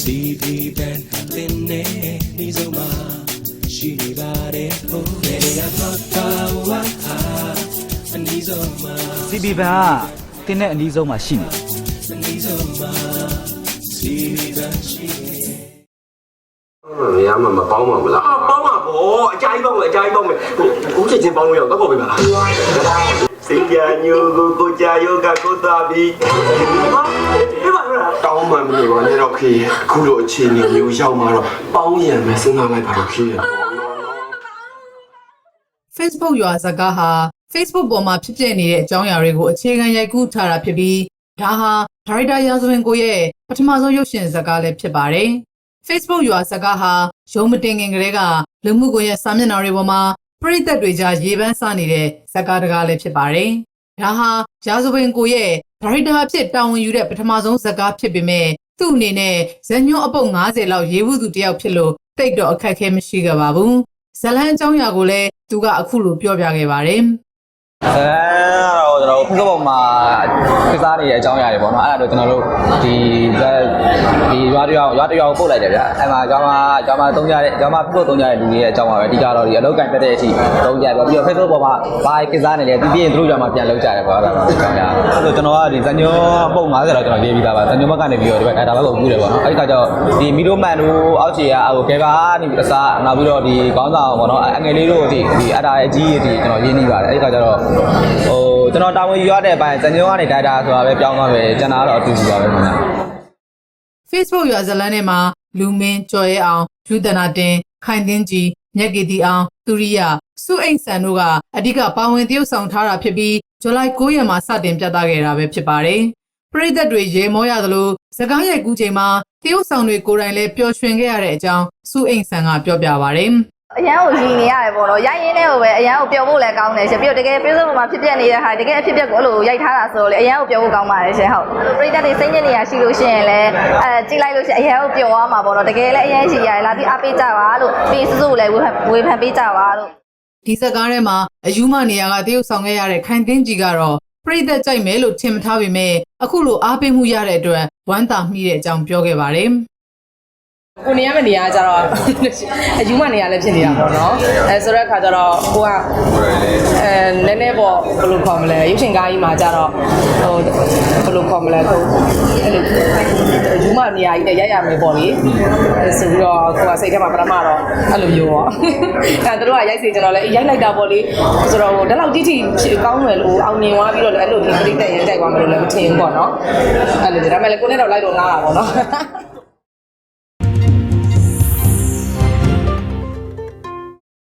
CB band တင်နေဒီစုံမှာရှိနေပါတယ်ဟိုနေရာတော့ပါဝါဟာအနီးဆုံးမှာ CB ဘန်ကတင်းတဲ့အနီးဆုံးမှာရှိနေတယ်အနီးဆုံးမှာ CB band ရှိနေနေရာမှာမပေါင်းပါဘူးလားအာပေါင်းပါဗောအကြိုက်ပေါင်းမယ်အကြိုက်ပေါင်းမယ်ဟိုကိုချက်ချင်းပေါင်းလို့ရအောင်တော့ပေါ့ပြပါလားစိတ်ပြညိုကိုကိုကြာယောကကိုသားပြီးဟာ ပြပါလားတောင်းမှမလို့ပါနဲ့တော့ခေအခုလိုအခြေအနေမျိုးရောက်มาတော့ပေါင်းရံမယ်စဉ်းစားလိုက်ပါတော့ခေ Facebook ရွာဇာကားဟာ Facebook ပေါ်မှာဖြစ်ပျက်နေတဲ့အကြောင်းအရာတွေကိုအခြေခံရိုက်ကူးထားတာဖြစ်ပြီးဒါဟာဒါရိုက်တာရာဇဝင်ကိုရဲ့ပထမဆုံးရုပ်ရှင်ဇာတ်ကားလည်းဖြစ်ပါတယ်။ Facebook ရွာဇာကားဟာရုံမတင်ခင်ကတည်းကလူမှုကွန်ရက်စာမျက်နှာတွေပေါ်မှာပရိသတ်တွေကြားရေပန်းစားနေတဲ့ဇာတ်ကားတကားလည်းဖြစ်ပါတယ်။ ဒါဟာရာဇဝင်ကိုရဲ့ဒါရိုက်တာအဖြစ်တာဝန်ယူတဲ့ပထမဆုံးဇာတ်ကားဖြစ်ပေမဲ့သူ့အနေနဲ့ဇာညွန့်အပုတ်90လောက်ရေးဘူးသူတယောက်ဖြစ်လို့တိတ်တော့အခက်အခဲမရှိခဲ့ပါဘူး။ဇလန်းအကြောင်းအရာကိုလည်းသူကအခုလိုပြောပြခဲ့ပါတယ်။အဲတော့ကျွန် တော်တို့ခုပေါ်မှာကစားနေတဲ့အကြောင်းအရာတွေပေါ့နော်အဲ့ဒါတော့ကျွန်တော်တို့ဒီဒီရွာတရွာရွာတရွာကိုပို့လိုက်တယ်ဗျာအဲ့မှာကျောင်းမကျောင်းမသုံးကြတဲ့ကျောင်းမပြုတ်သုံးကြတဲ့လူတွေရဲ့အကြောင်းပါပဲအဓိကတော့ဒီအလုပ်ကံပြတ်တဲ့အထိသုံးကြပဲပြီးတော့ Facebook ပေါ်မှာဘာကစားနေလဲဒီပြီးရင်သူတို့ကျောင်းမှာပြန်လုပ်ကြတယ်ပေါ့အဲ့ဒါတော့ကျောင်းကြအဲ့လိုကျွန်တော်ကဒီဇညောပုံ90လောက်ကျွန်တော်ရေးပြီးသားပါဇညောဘက်ကနေပြီးတော့ဒီဘက်ဒါဘက်ကိုကူးတယ်ပေါ့နော်အဲ့ဒီခါကျတော့ဒီမီလိုမန်တို့အောက်ခြေကဟိုကေကာကနေပြီးအစားနောက်ပြီးတော့ဒီကောင်းဆောင်ပေါ့နော်အငယ်လေးတို့ဒီဒီအဲ့ဒါအကြီးကြီးကျွန်တော်ရေးနေပါတယ်အဲ့ဒီခါကျတော့ဟို ကျွန်တော်တာဝန်ယူရတဲ့အပိုင်းဇညောကနေဒိုက်တာဆိုတာပဲပြောင်းသွားမယ်ကျန်တာကတော့အတူတူပါပဲခင်ဗျာ Facebook ရွာဇလန်းထဲမှာလူမင်းကျော်ရဲအောင်ယူဒနာတင်ခိုင်တင်းကြီးမြက်ကီတီအောင်သူရိယစုအိမ်ဆန်တို့ကအဓိကပါဝင်တရုပ်ဆောင်ထားတာဖြစ်ပြီးဇူလိုင်9ရက်မှာစတင်ပြသခဲ့တာပဲဖြစ်ပါတယ်။ပရိသတ်တွေရေမောရသလိုစကားရိုက်ကူးချိန်မှာတရုပ်ဆောင်တွေကိုယ်တိုင်လည်းပျော်ရွှင်ခဲ့ရတဲ့အကြောင်းစုအိမ်ဆန်ကပြောပြပါဗျ။ အရန်ကိုရည်နေရတယ်ပေါ့နော်ရိုက်ရင်းနဲ့ကိုပဲအရန်ကိုပျော်ဖို့လည်းကောင်းတယ်ရှင်ပြီးတော့တကယ်ပြည့်စုံမှာဖြစ်ပျက်နေတဲ့ဟာတကယ်အဖြစ်ပျက်ကိုအဲ့လိုရိုက်ထားတာဆိုတော့လေအရန်ကိုပျော်ဖို့ကောင်းပါတယ်ရှင်ဟုတ်ပရိသတ်တွေစိတ်ညစ်နေရရှိလို့ရှိရင်လည်းအဲကြည့်လိုက်လို့ရှိရင်အရန်ကိုပျော်သွားမှာပေါ့နော်တကယ်လည်းအရန်ရှိရတယ်လာပြီးအားပေးကြပါလို့ပြီးစုစုကိုလည်းဝေဖန်ဝေဖန်ပေးကြပါလို့ဒီဇက်ကားထဲမှာအယူမနေရာကတရုပ်ဆောင်ခဲ့ရတဲ့ခိုင်တင်းကြီးကတော့ပြိသက်ကြိုက်မယ်လို့ထင်မထားပေမဲ့အခုလိုအားပေးမှုရတဲ့အတွက်ဝမ်းသာမိတဲ့အကြောင်းပြောခဲ့ပါတယ်။ ကိုနေရမယ့်နေရာကကြတော့အယူမနေရာလည်းဖြစ်နေတာပေါ့နော်အဲဆိုတဲ့အခါကျတော့ကိုကအဲနည်းနည်းပေါ့ဘယ်လိုခေါ်မလဲရုပ်ရှင်ကားကြီးမှာကြတော့ဟိုဘယ်လိုခေါ်မလဲကိုအဲ့လိုအယူမနေရာကြီးနဲ့ရိုက်ရမယ်ပေါ့လေအဲဆိုပြီးတော့ကိုကစိတ်ထဲမှာပထမတော့အဲ့လိုမျိုးပေါ့အဲတို့ကရိုက်စီကြတော့လေရိုက်လိုက်တာပေါ့လေဆိုတော့ဟိုဒီလောက်ကြီးကြီးကောင်းတယ်လို့အောင်မြင်သွားပြီးတော့လည်းအဲ့လိုဒီပြိတ္တရရိုက်သွားမယ်လို့လည်းမထင်ဘူးပေါ့နော်အဲ့လိုဒါပေမဲ့လည်းကိုနဲ့တော့လိုက်တော့ငားတာပေါ့နော်